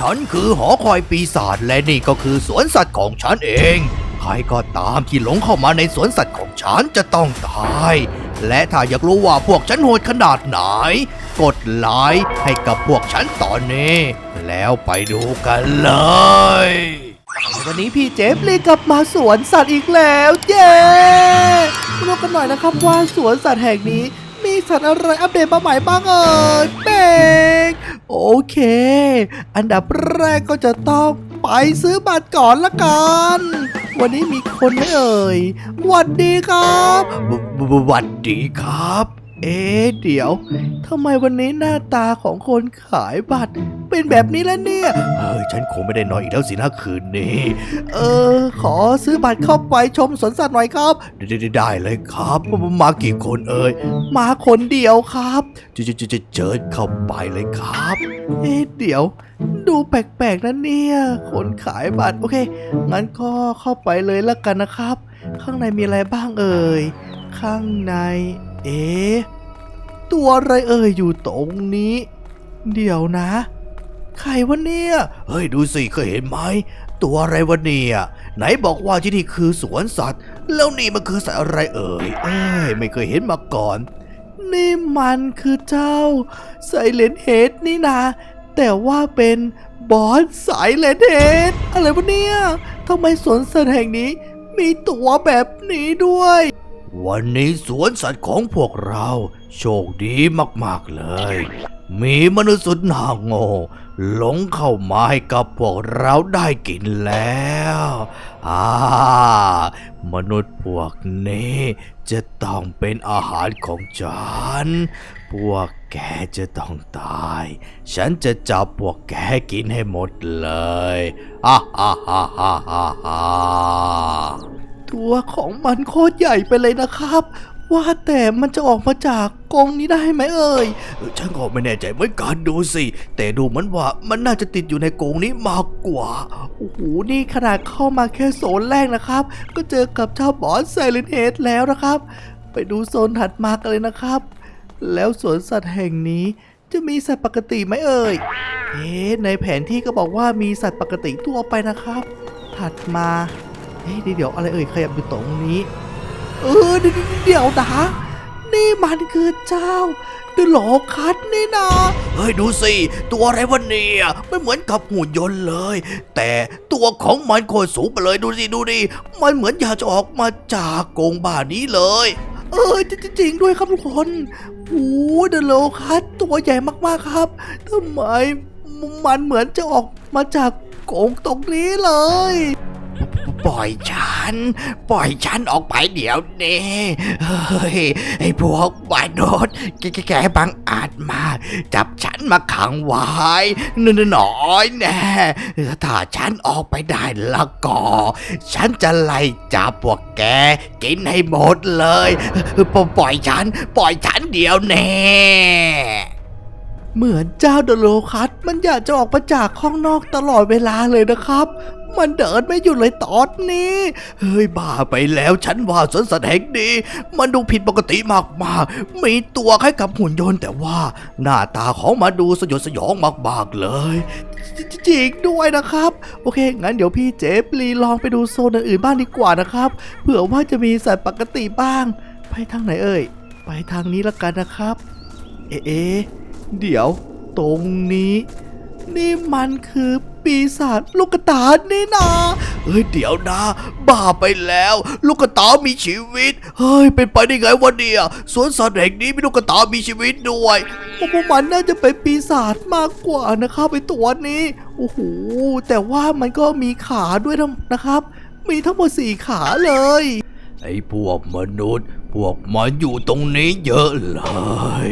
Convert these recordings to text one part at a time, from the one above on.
ฉันคือหอคอยปีศาจและนี่ก็คือสวนสัตว์ของฉันเอง ใครก็ตามที่หลงเข้ามาในสวนสัตว์ของฉันจะต้องตาย และถ้าอยากรู้ว่าพวกฉันโหดขนาดไหน กดไลค์ให้กับพวกฉันตอนนี้ แล้วไปดูกันเลย วันนี้พี่เจฟลีกลับมาสวนสัตว์อีกแล้วเย้มาดูกันหน่อยนะครับว่าสวนสัตว์แห่งนี้ มีสัตว์อะไรอัปเดตมาใหม่บ้างเอ่ยเบง โอเค อันดับแรกก็จะต้องไปซื้อบัตรก่อนละกัน วันนี้มีคนไหมเอ่ยหวัดดีครับหวัดดีครับ เอ๊เดี๋ยวทำไมวันนี้หน้าตาของคนขายบัตร เป็นแบบนี้แล้วเนี่ย เฮ้ย ฉันคงไม่ได้นอนอีกแล้วสินะคืนนี้ เออ ขอซื้อบัตรเข้าไปชมสวนสัตว์หน่อยครับ ได้ได้ได้เลยครับ มากี่คนเอ่ย มาคนเดียวครับจะจะจะจะเจิญเข้าไปเลยครับ เอ๊เดี๋ยว ดูแปลกๆนะเนี่ยคนขายบัตร โอเค งั้นก็เข้าไปเลยละกันนะครับ ข้างในมีอะไรบ้างเอ่ย ข้างใน เอ๊ะตัวอะไรเอ่ยอยู่ตรงนี้ เดี๋ยวนะ ใครวะเนี่ย เฮ้ยดูสิเคยเห็นไหม ตัวอะไรวะเนี่ย ไหนบอกว่าที่นี่คือสวนสัตว์ แล้วนี่มันคือสัตว์อะไรเอ่ย เอ้ยไม่เคยเห็นมาก่อน นี่มันคือเจ้าไซเลนเฮดนี่นะ แต่ว่าเป็นบอสไซเลนเฮดอะไรวะเนี่ยทำไมสวนสัตว์แห่งนี้มีตัวแบบนี้ด้วย วันนี้สวนสัตว์ของพวกเรา โชคดีมากๆเลย มีมนุษย์สุดหน้าโง่หลงเข้ามาให้กับพวกเราได้กินแล้วอ่ามนุษย์พวกนี้จะต้องเป็นอาหารของฉัน พวกแกจะต้องตาย ฉันจะจับพวกแกกินให้หมดเลยฮ่าฮ่าฮ่าฮ่าฮ่า ตัวของมันโคตรใหญ่ไปเลยนะครับ ว่าแต่มันจะออกมาจากกรงนี้ได้ไหมเอ่ยฉันก็ไม่แน่ใจเหมือนกันดูสิ แต่ดูเหมือนว่ามันน่าจะติดอยู่ในกรงนี้มากกว่า โอ้โห นี่ขนาดเข้ามาแค่โซนแรกนะครับ ก็เจอกับเจ้าบอสไซเลนเฮดแล้วนะครับ ไปดูโซนถัดมากันเลยนะครับ แล้วสวนสัตว์แห่งนี้จะมีสัตว์ปกติไหมเอ่ย เอ๊ะในแผนที่ก็บอกว่ามีสัตว์ปกติทั่วไปนะครับ ถัดมา เอ๊ะเดี๋ยวอะไรเอ่ยขยับอยู่ตรงนี้ เออเดี๋ยวเดี๋ยวนะนี่มันคือเจ้าเดโลคัสนี่นะเฮ้ยดูสิ ตัวอะไรวะเนี่ยไม่เหมือนกับหุ่นยนต์เลย แต่ตัวของมันโคตรสูงไปเลยดูสิดูดิมันเหมือนอยากจะออกมาจากกรงบ้านนี้เลย เออจริงจริงๆด้วยครับทุกคนโอ้เดโลคัสตัวใหญ่มากๆครับทำไมมันเหมือนจะออกมาจากกรงตรงนี้เลย ปล่อยฉัน ปล่อยฉันออกไปเดี๋ยวนี้เฮ้ยไอ้พวกวายโนดแกแกบังอาจมาก จับฉันมาขังไว้นนหน่อยแน่ถ้าฉันออกไปได้และก็ฉันจะไล่จับพวกแกกินให้หมดเลย ปล่อยฉัน ปล่อยฉันเดี๋ยวแน่เหมือนเจ้าเดโลคัสมันอยากจะออกมาจากข้างนอกตลอดเวลาเลยนะครับ มันเดินไม่หยุดเลยตอนนี้ เฮ้ยบ้าไปแล้วฉันว่าสวนสัตว์แห่งนี้ มันดูผิดปกติมากๆ มีตัวคล้ายกับหุ่นยนต์แต่ว่าหน้าตาของมันดูสยดสยองมากๆเลยจริงด้วยนะครับ โอเค งั้นเดี๋ยวพี่เจฟลีลองไปดูโซนอื่นๆบ้างดีกว่านะครับ เผื่อว่าจะมีสัตว์ปกติบ้าง ไปทางไหนเอ่ย ไปทางนี้ละกันนะครับ เอ๊ะเอ๊ะเดี๋ยว ตรงนี้ นี่มันคือปีศาจลูกกระตานี่นาเฮ้ยเดี๋ยวนะ บ้าไปแล้ว ลูกกระตามีชีวิต เฮ้ย เป็นไปได้ไงวะเนี่ยสวนสัตว์แห่งนี้มีลูกกระตามีชีวิตด้วยพวกมันน่าจะเป็นปีศาจมากกว่านะครับไอตัวนี้โอ้โหแต่ว่ามันก็มีขาด้วยนะครับ มีทั้งหมดสี่ขาเลย ไอพวกมนุษย์ พวกมันอยู่ตรงนี้เยอะเลย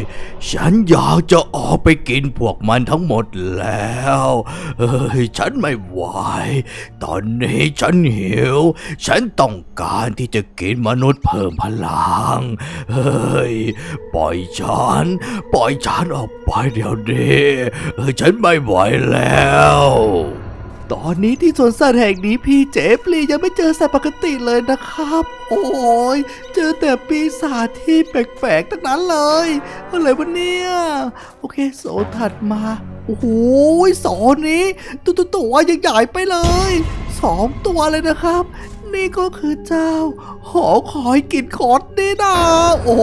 ฉันอยากจะออกไปกินพวกมันทั้งหมดแล้วเฮ้ยฉันไม่ไหว ตอนนี้ฉันหิว ฉันต้องการที่จะกินมนุษย์เพิ่มพลัง เฮ้ย ปล่อยฉัน ปล่อยฉันออกไปเดี๋ยวนี้เฮ้ยฉันไม่ไหวแล้ว ตอนนี้ที่สวนสัตว์แห่งนี้พี่เจฟลียังไม่เจอสัตว์ปกติเลยนะครับ โอ้ยเจอแต่ปีศาจที่แปลกๆทั้งนั้นเลยอะไรวะเนี่ยโอเคโซนถัดมาโอ้โหโซนนี้ตัวตัวตัวใหญ่ๆไปเลยสองตัวเลยนะครับนี่ก็คือเจ้า หอคอยกินคอดนี่นะโอ้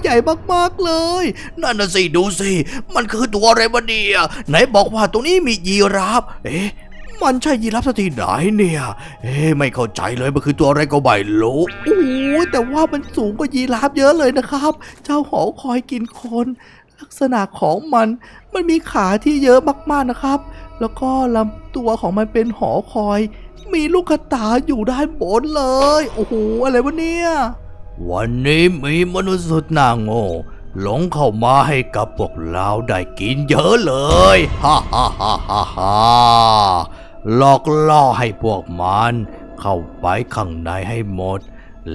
ใหญ่มากๆเลย นั่นน่ะสิ ดูสิ มันคือตัวอะไรวะเนี่ยไหนบอกว่าตรงนี้มียีราฟ เอ๊ะ มันใช่ยีราฟสกทีไหนเนี่ย เอ๊ะไม่เข้าใจเลยมันคือตัวอะไรก็ไม่รู้โอ้แต่ว่ามันสูงกว่ายีราฟเยอะเลยนะครับ เจ้าหอคอยกินคน ลักษณะของมันมันมีขาที่เยอะมากๆนะครับ แล้วก็ลำตัวของมันเป็นหอคอย มีลูกกระตาอยู่ด้านบนเลย โอ้โหอะไรวะเนี่ยวันนี้มีมนุษย์สุดน้าโง่หลงเข้ามาให้กับพวกเราได้กินเยอะเลย ฮ่าฮ่าฮ่าฮ่า หลอกล่อให้พวกมันเข้าไปข้างในให้หมด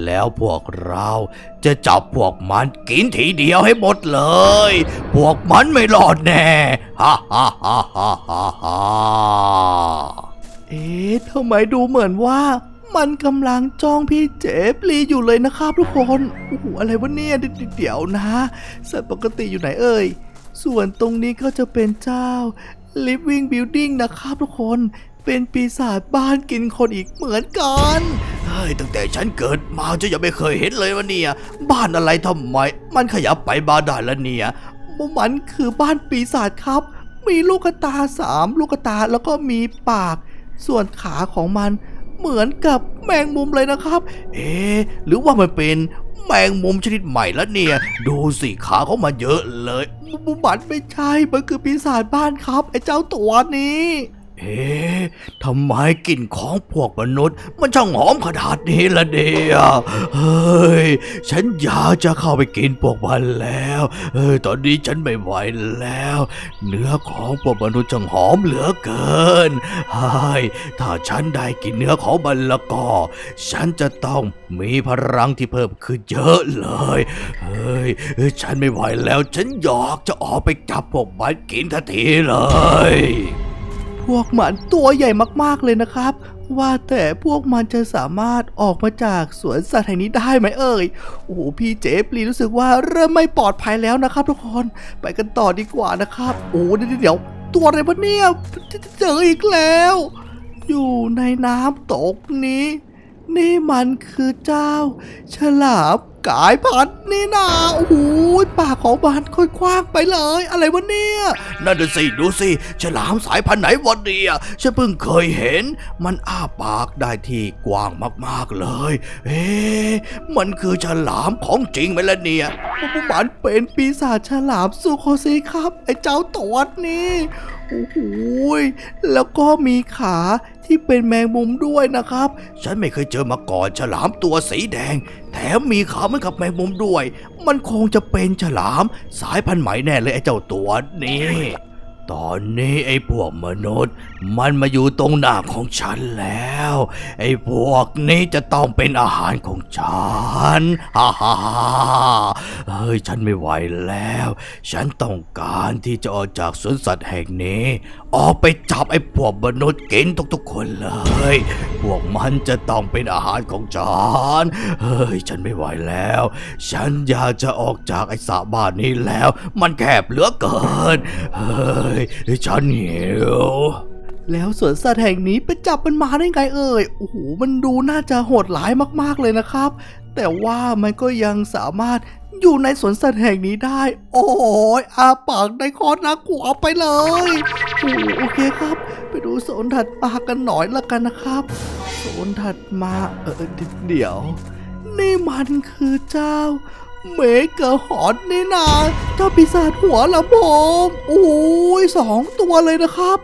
แล้วพวกเราจะจับพวกมันกินทีเดียวให้หมดเลย พวกมันไม่รอดแน่ฮ่าฮ่าฮ่าฮ่าฮ่าเอ๊ะทำไมดูเหมือนว่ามันกำลังจ้องพี่เจฟลีอยู่เลยนะครับทุกคนโอ้โหอะไรวะเนี่ยเดี๋ยวเดี๋ยวนะสัตว์ปกติอยู่ไหนเอ่ย ส่วนตรงนี้ก็จะเป็นเจ้า living building นะครับทุกคน เป็นปีศาจบ้านกินคนอีกเหมือนกันเฮ้ยตั้งแต่ฉันเกิดมาจะยังไม่เคยเห็นเลยวะเนี่ย บ้านอะไรทำไม มันขยับไปมาได้แล้วเนี่ยมันคือบ้านปีศาจครับ มีลูกตาสามลูกตาแล้วก็มีปาก ส่วนขาของมันเหมือนกับแมงมุมเลยนะครับ เอ๊หรือว่ามันเป็นแมงมุมชนิดใหม่แล้วเนี่ย ดูสิขาเขามาเยอะเลยมุมมันไม่ใช่ มันคือปีศาจบ้านครับไอ้เจ้าตัวนี้ เอ๊ะทำไมกลิ่นของพวกมนุษย์ มันช่างหอมขนาดนี้ละเนี่ยเฮ้ย ฉันอยากจะเข้าไปกินพวกมันแล้ว เออตอนนี้ฉันไม่ไหวแล้ว เนื้อของพวกมนุษย์ช่างหอมเหลือเกินเฮ้ยถ้าฉันได้กินเนื้อของมันแล้วก็ ฉันจะต้องมีพลังที่เพิ่มขึ้นเยอะเลย เฮ้ยเอ้ยฉันไม่ไหวแล้ว ฉันอยากจะออกไปจับพวกมันกินทันทีเลย พวกมันตัวใหญ่มากๆเลยนะครับ ว่าแต่พวกมันจะสามารถออกมาจากสวนสัตว์แห่งนี้ได้ไหมเอ่ย โอ้โหพี่เจฟลีรู้สึกว่าเริ่มไม่ปลอดภัยแล้วนะครับ ทุกคน ไปกันต่อดีกว่านะครับ โอ้เดี๋ยวเดี๋ยวตัวอะไรวะเนี่ยเจออีกแล้ว อยู่ในน้ำตกนี้ นี่มันคือเจ้า ฉลามกายพันธุ์นี่นาโอ้โหปากของมันค่อยคว้างไปเลย อะไรวะเนี่ย นั่นน่ะสิดูสิ ฉลามสายพันธุ์ไหนวันเดียฉันเพิ่งเคยเห็น มันอ้าปากได้ที่กว้างมากๆเลย เอ๊ะมันคือฉลามของจริงไหมล่ะเนี่ยมันเป็นปีศาจฉลามซูโคซีครับ ไอ้เจ้าตัวนี้โอ้โหยแล้วก็มีขา ที่เป็นแมงมุมด้วยนะครับ ฉันไม่เคยเจอมาก่อนฉลามตัวสีแดง แถมมีขาเหมือนกับแมงมุมด้วย มันคงจะเป็นฉลาม สายพันธุ์ใหม่แน่เลยไอ้เจ้าตัวนี้ตอนนี้ไอ้พวกมนุษย์ มันมาอยู่ตรงหน้าของฉันแล้ว ไอ้พวกนี้จะต้องเป็นอาหารของฉันฮ่าฮ่าเฮ้ยฉันไม่ไหวแล้ว ฉันต้องการที่จะออกจากสวนสัตว์แห่งนี้ ออกไปจับไอ้พวกมนุษย์กินทุกๆคนเลย พวกมันจะต้องเป็นอาหารของฉัน เฮ้ย ฉันไม่ไหวแล้ว ฉันอยากจะออกจากไอ้สระบ้านนี้แล้ว มันแคบเหลือเกิน เฮ้ย ฉันหิวแล้วสวนสัตว์แห่งนี้ไปจับมันมาได้ไงเอ่ย โอ้โห มันดูน่าจะโหดร้ายมากๆเลยนะครับ แต่ว่ามันก็ยังสามารถ อยู่ในสวนสัตว์แห่งนี้ได้ โอ้ยอาปากได้คอน่ากลัวไปเลยโอโอเคครับ ไปดูโซนถัดมากันหน่อยละกันนะครับโซนถัดมาเออเดี๋ยว นี่มันคือเจ้าเมกะฮอนนี่นาเจ้าปีศาจหัวลำโพงโอ้ยสองตัวเลยนะครับ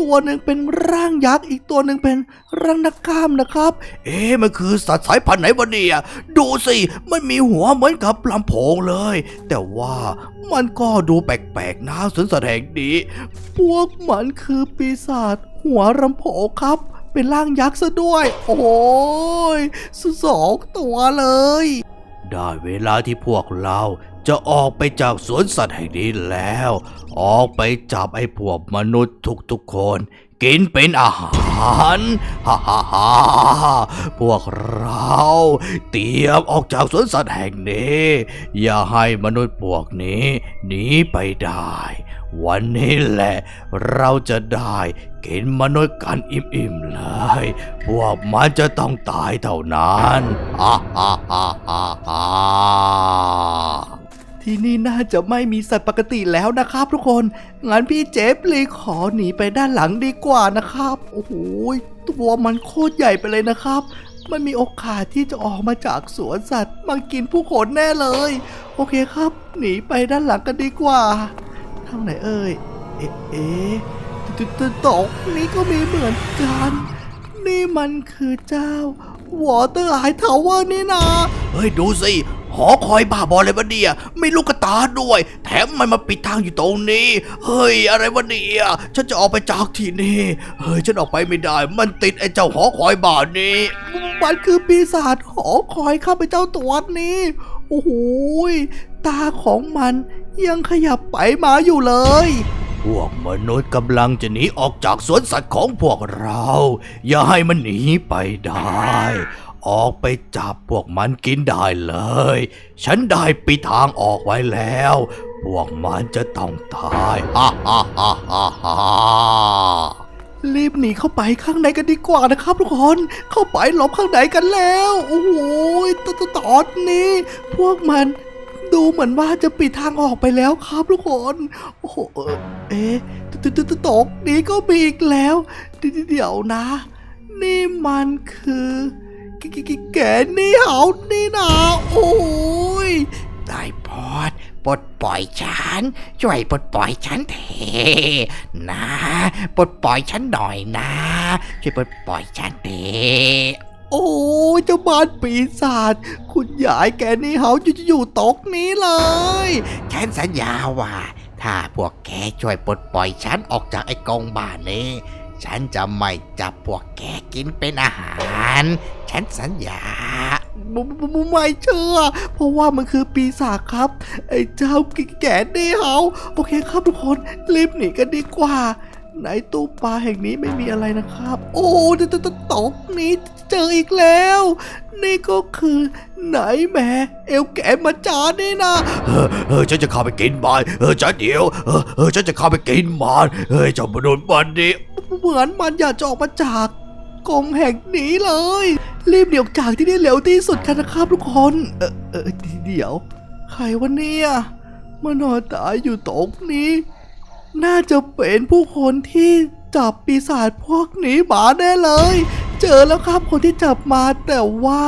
ตัวหนึ่งเป็นร่างยักษ์อีกตัวหนึ่งเป็นร่างนักกล้ามนะครับ เอ๊ะมันคือสัตว์สายพันธุ์ไหนวะเนี่ยดูสิมันมีหัวเหมือนกับลำโพงเลย แต่ว่ามันก็ดูแปลกๆนะสวนสัตว์แห่งนี้ พวกมันคือปีศาจหัวลำโพงครับเป็นร่างยักษ์ซะด้วย โอ้ยสองตัวเลย ได้เวลาที่พวกเรา จะออกไปจากสวนสัตว์แห่งนี้แล้ว ออกไปจับไอ้พวกมนุษย์ทุกๆคน กินเป็นอาหารฮ่าฮ่าฮ่าพวกเราเตรียมออกจากสวนสัตว์แห่งนี้ อย่าให้มนุษย์พวกนี้หนีไปได้ วันนี้แหละ เราจะได้กินมนุษย์กันอิ่มๆเลย พวกมันจะต้องตายเท่านั้นฮ่าฮ่าฮ่าฮ่าฮ่า ที่นี่น่าจะไม่มีสัตว์ปกติแล้วนะครับ ทุกคน งั้นพี่เจฟเลยขอหนีไปด้านหลังดีกว่านะครับ โอ้โห ตัวมันโคตรใหญ่ไปเลยนะครับ มันมีโอกาสที่จะออกมาจากสวนสัตว์มากินผู้คนแน่เลย โอเคครับ หนีไปด้านหลังกันดีกว่า ทางไหนเอ่ย เอ๊ะเอ๊ะตึ๊ดตึ๊ดตกนี่ก็มีเหมือนกัน นี่มันคือเจ้าวอเตอร์ไฮทาวเวอร์นี่นาเฮ้ย ดูสิ หอคอยบ้าบออะไรวะเนี่ยไม่ลูกกระตาด้วย แถมมันมาปิดทางอยู่ตรงนี้ เฮ้ย อะไรวะเนี่ยฉันจะออกไปจากที่นี่เฮ้ยฉันออกไปไม่ได้ มันติดไอ้เจ้าหอคอยบ้านี้ มันคือปีศาจหอคอยข้าพเจ้าตัวนี้ โอ้โหตาของมันยังขยับไปมาอยู่เลย พวกมนุษย์กำลังจะหนีออกจากสวนสัตว์ของพวกเรา อย่าให้มันหนีไปได้ ออกไปจับพวกมันกินได้เลย ฉันได้ปิดทางออกไว้แล้ว พวกมันจะต้องตายฮ่าฮ่าฮ่าฮ่าฮ่ารีบหนีเข้าไปข้างในกันดีกว่านะครับทุกคน เข้าไปหลบข้างในกันแล้ว โอ้โหยตตตอนนี้ พวกมันดูเหมือนว่าจะปิดทางออกไปแล้วครับทุกคน โอ้โห เอ๊ะตตตตกนี้ก็มีอีกแล้ว เดี๋ยวนะ นี่มันคือ แกนี่เหานี่นะโอ้ยได้โปรดปลดปล่อยฉัน ช่วยปลดปล่อยฉันเถอะนะปลดปล่อยฉันหน่อยนะ ช่วยปลดปล่อยฉันเถอะโอ้เจ้าบ้านปีศาจคุณยายแกนี่เหาอยู่อยู่ตกนี้เลย ฉันสัญญาว่า ถ้าพวกแกช่วยปลดปล่อยฉันออกจากไอ้กองบ้านนี้ ฉันจะไม่จับพวกแกกินเป็นอาหาร ฉันสัญญาไม่ไม่ไม่เชื่อ เพราะว่ามันคือปีศาจครับ ไอ้เจ้าแก่นี่เหาโอเคครับทุกคนรีบหนีกันดีกว่าในตู้ปลาแห่งนี้ไม่มีอะไรนะครับ โอ้ตตตตกนี้เจออีกแล้ว นี่ก็คือไหนแหม่เอลแกมาจานี่นะเออเออฉันจะเข้าไปกินมันเออฉันเดียวเออเออฉันจะเข้าไปกินมันเฮ้ยเจ้ามนุษย์มันนี่เหมือนมันอยากจะออกมาจาก กงแห่งนี้เลย รีบเดี๋ยวจากที่นี่เร็วที่สุดกันนะครับทุกคน เออเออเดี๋ยว ใครวะเนี่ยมานอนตายอยู่ตรงนี้ น่าจะเป็นผู้คนที่จับปีศาจพวกนี้มาแน่เลย เจอแล้วครับคนที่จับมาแต่ว่า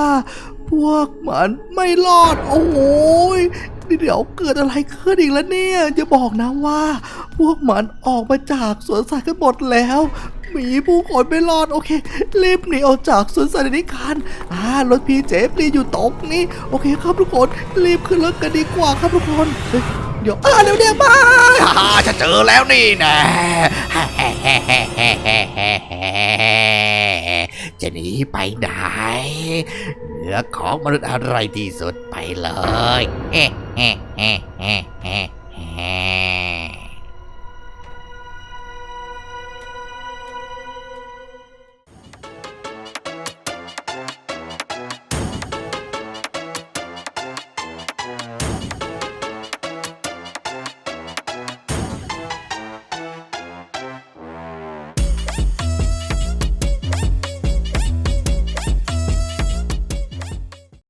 พวกมันไม่รอด โอ้โหย เดี๋ยวเกิดอะไรขึ้นอีกแล้วเนี่ยจะบอกนะว่า พวกมันออกมาจากสวนสัตว์กันหมดแล้วมีผู้คนไม่รอดโอเครีบหนีออกจากสวนสัตว์นี้กันอ่ารถพีเจฟรีอยู่ตรงนี้ โอเคครับทุกคนรีบขึ้นรถกันดีกว่าครับทุกคน เฮ้ยเดี๋ยวอ่าเดี๋ยวเดี๋ยวมาฮ่าฉันเจอแล้วนี่นะจะหนีไปไหนเหนือของมนุษย์อะไรที่สุดไปเลย